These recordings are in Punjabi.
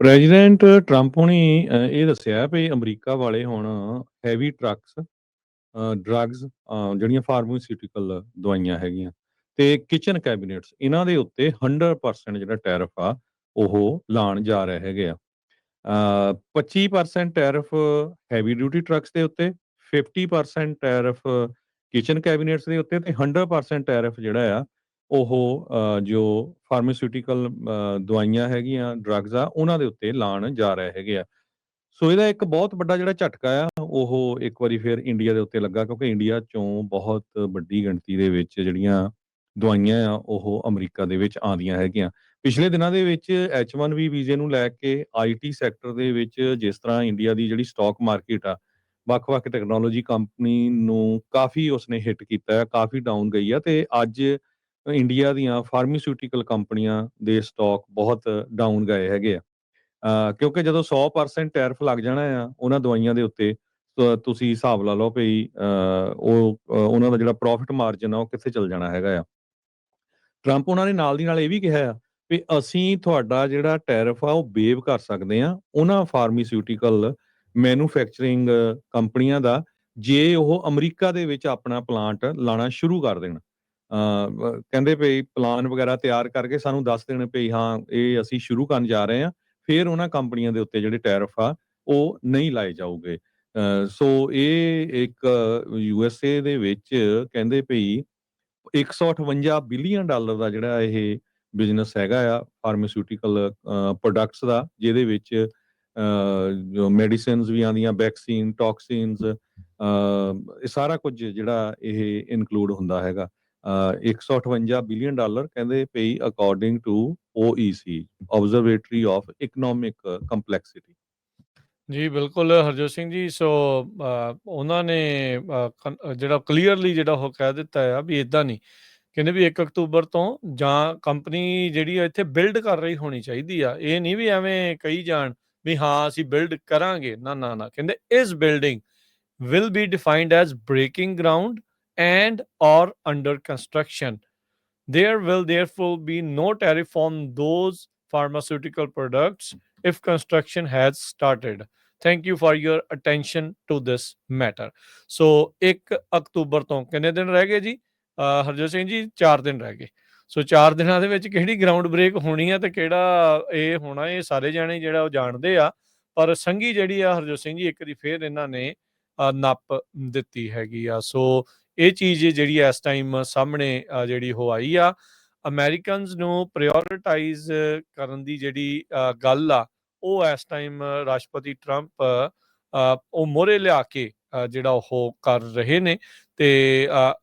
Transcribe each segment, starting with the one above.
ਪ੍ਰੈਜ਼ੀਡੈਂਟ ਟਰੰਪ ਹੁਣੀ ਅ, ਇਹ ਦੱਸਿਆ ਵੀ ਅਮਰੀਕਾ ਵਾਲੇ ਹੁਣ ਹੈਵੀ ਟਰੱਕਸ ਅ, ਡਰੱਗਸ ਜਿਹੜੀਆਂ ਫਾਰਮਾਸਿਊਟੀਕਲ ਦਵਾਈਆਂ ਹੈਗੀਆਂ ਤੇ ਕਿਚਨ ਕੈਬਨਿਟਸ ਇਹਨਾਂ ਦੇ ਉੱਤੇ 100% ਜਿਹੜਾ ਟੈਰਿਫ ਆ ਉਹ ਲਾਣ ਜਾ ਰਹੇ ਹੈਗੇ ਆ। ਅ, 25% ਟੈਰਿਫ ਹੈਵੀ ਡਿਊਟੀ ਟਰੱਕਸ ਦੇ ਉੱਤੇ 50% ਟੈਰਿਫ ਕਿਚਨ ਕੈਬਨਿਟਸ ਦੇ ਉੱਤੇ ਤੇ 100% ਟੈਰਿਫ ਜਿਹੜਾ ਆ ਉਹ ਅ, ਜੋ ਫਾਰਮਾਸਿਊਟੀਕਲ ਅ, ਦਵਾਈਆਂ ਹੈਗੀਆਂ ਡਰੱਗਸ ਆ ਉਹਨਾਂ ਦੇ ਉੱਤੇ ਲਾਣ ਜਾ ਰਹੇ ਹੈਗੇ ਆ। ਸੋ ਇਹਦਾ ਇੱਕ ਬਹੁਤ ਵੱਡਾ ਜਿਹੜਾ ਝਟਕਾ ਆ ਉਹ ਇੱਕ ਵਾਰੀ ਫਿਰ ਇੰਡੀਆ ਦੇ ਉੱਤੇ ਲੱਗਾ ਕਿਉਂਕਿ ਇੰਡੀਆ ਚੋਂ ਬਹੁਤ ਵੱਡੀ ਗਿਣਤੀ ਦੇ ਵਿੱਚ ਜਿਹੜੀਆਂ ਦਵਾਈਆਂ ਆ ਉਹ ਅਮਰੀਕਾ ਦੇ ਵਿੱਚ ਆਉਂਦੀਆਂ ਹੈਗੀਆਂ। ਪਿਛਲੇ ਦਿਨਾਂ ਦੇ ਵਿੱਚ H1B ਵੀਜ਼ੇ ਨੂੰ ਲੈ ਕੇ ਆਈਟੀ ਸੈਕਟਰ ਦੇ ਵਿੱਚ ਜਿਸ ਤਰ੍ਹਾਂ ਇੰਡੀਆ ਦੀ ਜਿਹੜੀ ਸਟਾਕ ਮਾਰਕੀਟ ਆ ਵੱਖ-ਵੱਖ ਟੈਕਨੋਲੋਜੀ ਕੰਪਨੀ ਨੂੰ ਕਾਫੀ ਉਸਨੇ ਹਿੱਟ ਕੀਤਾ ਹੈ ਕਾਫੀ ਡਾਊਨ ਗਈ ਆ ਤੇ ਅੱਜ ਇੰਡੀਆ ਦੀਆਂ ਫਾਰਮਾਸਿਊਟੀਕਲ ਕੰਪਨੀਆਂ ਦੇ ਸਟਾਕ ਬਹੁਤ ਡਾਊਨ ਗਏ ਹੈਗੇ ਆ। ਕਿਉਂਕਿ ਜਦੋਂ 100% ਟੈਰਫ ਲੱਗ ਜਾਣਾ ਆ, ਉਹਨਾਂ ਦਵਾਈਆਂ ਦੇ ਉੱਤੇ ਤੁਸੀਂ ਹਿਸਾਬ ਲਾ ਲਓ ਭਈ ਉਹ ਉਹਨਾਂ ਦਾ ਜਿਹੜਾ ਪ੍ਰੋਫਿਟ ਮਾਰਜਨ ਆ, ਉਹ ਕਿੱਥੇ ਚਲ ਜਾਣਾ ਹੈਗਾ ਆ। ਟਰੰਪ ਉਹਨਾਂ ਨੇ ਨਾਲ ਦੀ ਨਾਲ ਇਹ ਵੀ ਕਿਹਾ ਆ ਵੀ ਅਸੀਂ ਤੁਹਾਡਾ ਜਿਹੜਾ ਟੈਰਫ ਆ, ਉਹ ਬੇਵ ਕਰ ਸਕਦੇ ਆ। ਉਹਨਾਂ ਫਾਰਮਾਸਿਊਟੀਕਲ ਮੈਨੂਫੈਕਚਰਿੰਗ ਕੰਪਨੀਆਂ ਦਾ ਜੇ ਉਹ ਅਮਰੀਕਾ ਦੇ ਵਿੱਚ ਆਪਣਾ ਪਲਾਂਟ ਲਾਣਾ ਸ਼ੁਰੂ ਕਰ ਦੇਣ। ਕਹਿੰਦੇ ਭਈ ਪਲਾਨ ਵਗੈਰਾ ਤਿਆਰ ਕਰਕੇ ਸਾਨੂੰ ਦੱਸ ਦੇਣ ਪਈ ਹਾਂ ਇਹ ਅਸੀਂ ਸ਼ੁਰੂ ਕਰਨ ਜਾ ਰਹੇ ਹਾਂ। ਫਿਰ ਉਹਨਾਂ ਕੰਪਨੀਆਂ ਦੇ ਉੱਤੇ ਜਿਹੜੇ ਟੈਰਿਫ ਆ ਉਹ ਨਹੀਂ ਲਾਏ ਜਾਊਗੇ। ਸੋ ਇਹ ਇੱਕ ਯੂ ਐਸ ਏ ਦੇ ਵਿੱਚ ਕਹਿੰਦੇ ਭਈ 158 ਬਿਲੀਅਨ ਡਾਲਰ ਦਾ ਜਿਹੜਾ ਇਹ ਬਿਜ਼ਨਸ ਹੈਗਾ ਆ ਫਾਰਮਾਸਿਊਟੀਕਲ ਪ੍ਰੋਡਕਟਸ ਦਾ ਜਿਹਦੇ ਵਿੱਚ ਅ, ਜੋ ਮੈਡੀਸਿਨਸ ਵੀ ਆਉਂਦੀਆਂ ਵੈਕਸੀਨ ਟੌਕਸਿਨਸ ਇਹ ਸਾਰਾ ਕੁਝ ਜਿਹੜਾ ਇਹ ਇਨਕਲੂਡ ਹੁੰਦਾ ਹੈਗਾ। 158 ਬਿਲੀਅਨ ਡਾਲਰ ਕਹਿੰਦੇ ਪਈ according to OEC observatory of economic complexity ਜੀ, ਬਿਲਕੁਲ ਹਰਜੋਤ ਸਿੰਘ ਜੀ, ਸੋ ਉਹਨਾਂ ਨੇ ਜਿਹੜਾ ਕਲੀਅਰਲੀ ਜਿਹੜਾ ਉਹ ਕਹਿ ਦਿੱਤਾ ਆ ਵੀ ਇਦਾਂ ਨਹੀਂ, ਕਹਿੰਦੇ ਵੀ 1 ਅਕਤੂਬਰ ਤੋਂ ਜਾਂ ਕੰਪਨੀ ਜਿਹੜੀ ਇੱਥੇ ਬਿਲਡ ਕਰ ਰਹੀ ਹੋਣੀ ਚਾਹੀਦੀ ਆ, ਇਹ ਨਹੀਂ ਵੀ ਐਵੇਂ ਕਹੀ ਜਾਣ ਵੀ ਹਾਂ, ਅਸੀਂ ਬਿਲਡ ਕਰਾਂਗੇ, ਨਾ ਨਾ ਨਾ, ਕਹਿੰਦੇ ਇਸ building will be defined as breaking ground and or under construction. There will therefore be no tariff on those pharmaceutical products if construction has started. Thank you for your attention to this matter so 1 ਅਕਤੂਬਰ ਤੋਂ ਕਿੰਨੇ ਦਿਨ ਰਹਿ ਗਏ ਜੀ ਹਰਜੋਤ ਸਿੰਘ ਜੀ 4 ਦਿਨ ਰਹਿ ਗਏ ਸੋ 4 ਦਿਨਾਂ ਦੇ ਵਿੱਚ ਕਿਹੜੀ ਗਰਾਊਂਡ ਬ੍ਰੇਕ ਹੋਣੀ ਆ ਤੇ ਕਿਹੜਾ ਇਹ ਹੋਣਾ ਇਹ ਸਾਰੇ ਜਾਣੇ ਜਿਹੜਾ ਉਹ ਜਾਣਦੇ ਆ ਪਰ ਸੰਗੀ ਜਿਹੜੀ ਆ ਹਰਜੋਤ ਸਿੰਘ ਜੀ ਇੱਕ ਦੀ ਫੇਰ ਇਹਨਾਂ ਨੇ ਨੱਪ ਦਿੱਤੀ ਹੈਗੀ ਆ ਸੋ ਇਹ ਚੀਜ਼ ਜਿਹੜੀ ਇਸ ਟਾਈਮ ਸਾਹਮਣੇ ਜਿਹੜੀ ਹੋ ਆਈ ਆ। ਅਮਰੀਕਨਸ ਨੂੰ ਪ੍ਰਾਇੋਰਟਾਈਜ਼ ਕਰਨ ਦੀ ਜਿਹੜੀ ਗੱਲ ਆ, ਉਹ ਇਸ ਟਾਈਮ ਰਾਸ਼ਟਰਪਤੀ ਟਰੰਪ ਉਹ ਮੋਰੇ ਲਿਆ ਕੇ ਜਿਹੜਾ ਉਹ ਕਰ ਰਹੇ ਨੇ ਤੇ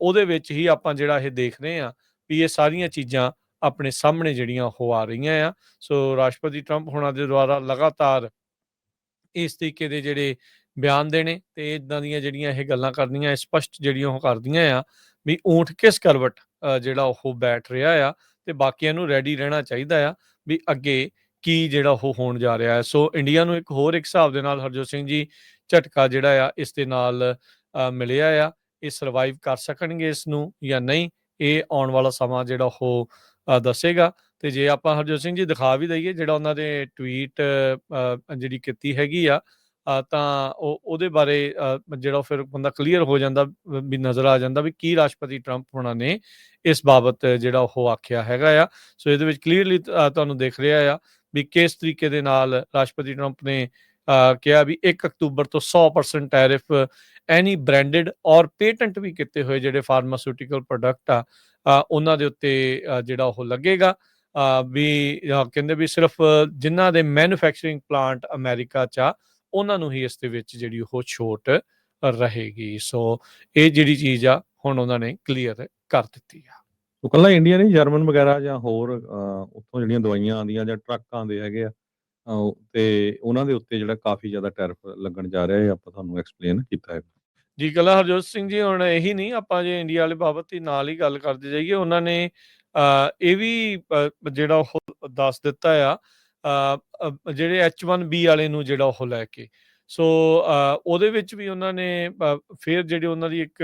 ਉਹਦੇ ਵਿੱਚ ਹੀ ਆਪਾਂ ਜਿਹੜਾ ਇਹ ਦੇਖ ਰਹੇ ਆ ਵੀ ਇਹ ਸਾਰੀਆਂ ਚੀਜ਼ਾਂ ਆਪਣੇ ਸਾਹਮਣੇ ਜਿਹੜੀਆਂ ਉਹ ਆ ਰਹੀਆਂ ਆ। ਸੋ ਰਾਸ਼ਟਰਪਤੀ ਟਰੰਪ ਹੁਣਾਂ ਦੇ ਦੁਆਰਾ ਲਗਾਤਾਰ ਇਸ ਤਰੀਕੇ ਦੇ ਜਿਹੜੇ ਬਿਆਨ ਦੇਣੇ ਤੇ ਇਦਾਂ ਦੀਆਂ ਜਿਹੜੀਆਂ ਇਹ ਗੱਲਾਂ ਕਰਨੀਆਂ ਸਪਸ਼ਟ ਜਿਹੜੀਆਂ ਉਹ ਕਰਦੀਆਂ ਆ ਵੀ ਊਂਠ ਕਿਸ ਕਰਵਟ ਜਿਹੜਾ ਉਹ ਬੈਠ ਰਿਹਾ ਆ ਤੇ ਬਾਕੀਆਂ ਨੂੰ ਰੈਡੀ ਰਹਿਣਾ ਚਾਹੀਦਾ ਆ ਵੀ ਅੱਗੇ ਕੀ ਜਿਹੜਾ ਉਹ ਹੋਣ ਜਾ ਰਿਹਾ ਹੈ। ਸੋ ਇੰਡੀਆ ਨੂੰ ਇੱਕ ਹੋਰ ਇੱਕ ਹਿਸਾਬ ਦੇ ਨਾਲ ਹਰਜੋਤ ਸਿੰਘ ਜੀ ਝਟਕਾ ਜਿਹੜਾ ਆ ਇਸ ਦੇ ਨਾਲ ਮਿਲਿਆ ਆ, ਇਹ ਸਰਵਾਈਵ ਕਰ ਸਕਣਗੇ ਇਸ ਨੂੰ ਜਾਂ ਨਹੀਂ, ਇਹ ਆਉਣ ਵਾਲਾ ਸਮਾਂ ਜਿਹੜਾ ਉਹ ਦੱਸੇਗਾ। ਤੇ ਜੇ ਆਪਾਂ ਹਰਜੋਤ ਸਿੰਘ ਜੀ ਦਿਖਾ ਵੀ ਦਈਏ ਜਿਹੜਾ ਉਹਨਾਂ ਦੇ ਟਵੀਟ ਜਿਹੜੀ ਕੀਤੀ ਹੈਗੀ ਆ ਤਾਂ ਉਹ, ਉਹਦੇ ਬਾਰੇ ਜਿਹੜਾ ਉਹ ਫਿਰ ਬੰਦਾ ਕਲੀਅਰ ਹੋ ਜਾਂਦਾ ਵੀ ਨਜ਼ਰ ਆ ਜਾਂਦਾ ਵੀ ਕੀ ਰਾਸ਼ਟਰਪਤੀ ਟਰੰਪ ਹੋਣਾ ਨੇ ਇਸ ਬਾਬਤ ਜਿਹੜਾ ਉਹ ਆਖਿਆ ਹੈਗਾ ਆ। ਸੋ ਇਹਦੇ ਵਿੱਚ ਕਲੀਅਰਲੀ ਤੁਹਾਨੂੰ ਦੇਖ ਰਿਹਾ ਆ ਵੀ ਕਿਸ ਤਰੀਕੇ ਦੇ ਨਾਲ ਰਾਸ਼ਟਰਪਤੀ ਟਰੰਪ ਨੇ ਕਿਹਾ ਵੀ 1 ਅਕਤੂਬਰ ਤੋਂ 100% tariff any branded or patent ਵੀ ਕੀਤੇ ਹੋਏ ਜਿਹੜੇ ਫਾਰਮਾਸਿਊਟੀਕਲ ਪ੍ਰੋਡਕਟ ਆ ਉਹਨਾਂ ਦੇ ਉੱਤੇ ਜਿਹੜਾ ਉਹ ਲੱਗੇਗਾ। ਵੀ ਕਹਿੰਦੇ ਵੀ ਸਿਰਫ ਜਿਨ੍ਹਾਂ ਦੇ ਮੈਨੂਫੈਕਚਰਿੰਗ ਪਲਾਂਟ ਅਮਰੀਕਾ ਚ ਆ ਉਹਨਾਂ ਨੂੰ ਹੀ ਇਸ ਦੇ ਵਿੱਚ ਜਿਹੜੀ ਉਹ ਛੋਟ ਰਹੇਗੀ। ਸੋ ਇਹ ਜਿਹੜੀ ਚੀਜ਼ ਆ ਹੁਣ ਉਹਨਾਂ ਨੇ ਕਲੀਅਰ ਕਰ ਦਿੱਤੀ ਆ। ਉਹ ਕੱਲਾ ਇੰਡੀਆ ਨਹੀਂ ਜਰਮਨ ਵਗੈਰਾ ਜਾਂ ਹੋਰ ਉੱਥੋਂ ਜਿਹੜੀਆਂ ਦਵਾਈਆਂ ਆਉਂਦੀਆਂ ਜਾਂ ਟਰੱਕ ਆਉਂਦੇ ਹੈਗੇ ਆ ਤੇ ਉਹਨਾਂ ਦੇ ਉੱਤੇ ਜਿਹੜਾ ਕਾਫੀ ਜ਼ਿਆਦਾ ਟੈਰਿਫ ਲੱਗਣ ਜਾ ਰਿਹਾ ਹੈ ਆਪਾਂ ਤੁਹਾਨੂੰ ਐਕਸਪਲੇਨ ਕੀਤਾ ਹੈ। ਜੀ ਕੱਲਾ ਹਰਜੋਤ ਸਿੰਘ ਜੀ ਹੁਣ ਇਹੀ ਨਹੀਂ ਆਪਾਂ ਜੇ ਇੰਡੀਆ ਵਾਲੇ ਬਾਬਤ ਹੀ ਨਾਲ ਹੀ ਗੱਲ ਕਰਦੇ ਜਾਈਏ ਉਹਨਾਂ ਨੇ ਇਹ ਵੀ ਜਿਹੜਾ ਉਹ ਦੱਸ ਦਿੱਤਾ ਆ ਜਿਹੜੇ H1B ਵਾਲੇ ਨੂੰ ਜਿਹੜਾ ਉਹ ਲੈ ਕੇ। ਸੋ ਉਹਦੇ ਵਿੱਚ ਵੀ ਉਹਨਾਂ ਨੇ ਫਿਰ ਜਿਹੜੇ ਉਹਨਾਂ ਦੀ ਇੱਕ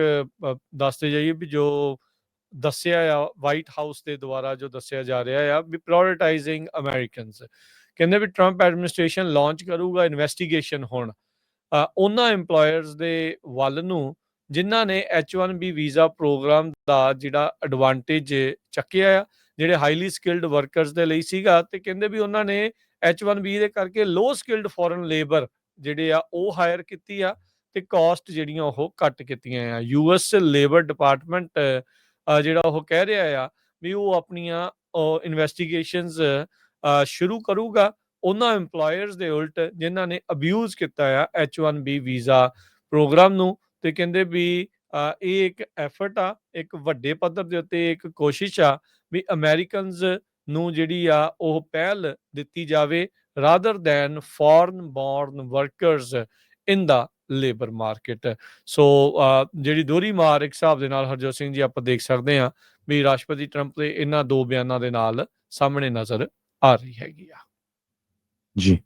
ਦੱਸਦੇ ਜਾਈਏ ਵੀ ਜੋ ਦੱਸਿਆ ਆ ਵਾਈਟ ਹਾਊਸ ਦੇ ਦੁਆਰਾ ਜੋ ਦੱਸਿਆ ਜਾ ਰਿਹਾ ਆ, ਵੀ ਪ੍ਰਾਇੋਰਟਾਈਜ਼ਿੰਗ ਅਮਰੀਕਨਸ ਕਹਿੰਦੇ ਵੀ ਟਰੰਪ ਐਡਮਿਨਿਸਟ੍ਰੇਸ਼ਨ ਲਾਂਚ ਕਰੂਗਾ ਇਨਵੈਸਟੀਗੇਸ਼ਨ ਹੁਣ। ਉਹਨਾਂ EMPLOYERS ਦੇ ਵੱਲ ਨੂੰ, ਜਿਨ੍ਹਾਂ ਨੇ H1B ਵੀਜ਼ਾ ਪ੍ਰੋਗਰਾਮ ਦਾ ਜਿਹੜਾ ਐਡਵਾਂਟੇਜ ਚੱਕਿਆ ਆ ਜਿਹੜੇ ਹਾਈਲੀ ਸਕਿਲਡ ਵਰਕਰਸ ਦੇ ਲਈ ਸੀਗਾ ਤੇ ਕਹਿੰਦੇ ਵੀ ਉਹਨਾਂ ਨੇ H1B ਦੇ ਕਰਕੇ ਲੋ ਸਕਿਲਡ ਫੋਰਨ ਲੇਬਰ ਜਿਹੜੇ ਆ ਉਹ ਹਾਇਰ ਕੀਤੀ ਆ ਤੇ ਕਾਸਟ ਜਿਹੜੀਆਂ ਉਹ ਘੱਟ ਕੀਤੀਆਂ ਆ। ਯੂਐਸ ਲੇਬਰ ਡਿਪਾਰਟਮੈਂਟ ਜਿਹੜਾ ਉਹ ਕਹਿ ਰਿਹਾ ਆ ਵੀ ਉਹ ਆਪਣੀਆਂ ਇਨਵੈਸਟੀਗੇਸ਼ਨਸ ਸ਼ੁਰੂ ਕਰੂਗਾ। ਉਹਨਾਂ EMPLOYERS ਦੇ ਉਲਟ ਜਿਨ੍ਹਾਂ ਨੇ ਅਬਿਊਜ਼ ਕੀਤਾ ਆ H1B ਵੀਜ਼ਾ ਪ੍ਰੋਗਰਾਮ ਨੂੰ ਤੇ ਕਹਿੰਦੇ ਵੀ ਇਹ ਇੱਕ ਐਫਰਟ ਆ, ਇੱਕ ਵੱਡੇ ਪੱਧਰ ਦੇ ਉੱਤੇ ਇੱਕ ਕੋਸ਼ਿਸ਼ ਆ ਵੀ ਅਮਰੀਕਨਸ ਨੂੰ ਜਿਹੜੀ ਆ ਉਹ ਪਹਿਲ ਦਿੱਤੀ ਜਾਵੇ rather than foreign born workers in the labour market so ਜਿਹੜੀ ਦੋਹਰੀ ਮਾਰ ਇੱਕ ਹਿਸਾਬ ਦੇ ਨਾਲ ਹਰਜੋਤ ਸਿੰਘ ਜੀ ਆਪਾਂ ਦੇਖ ਸਕਦੇ ਆ ਵੀ ਰਾਸ਼ਟਰਪਤੀ ਟਰੰਪ ਦੇ ਇਹਨਾਂ ਦੋ ਬਿਆਨਾਂ ਦੇ ਨਾਲ ਸਾਹਮਣੇ ਨਜ਼ਰ ਆ ਰਹੀ ਹੈਗੀ ਆ। ਜੀ।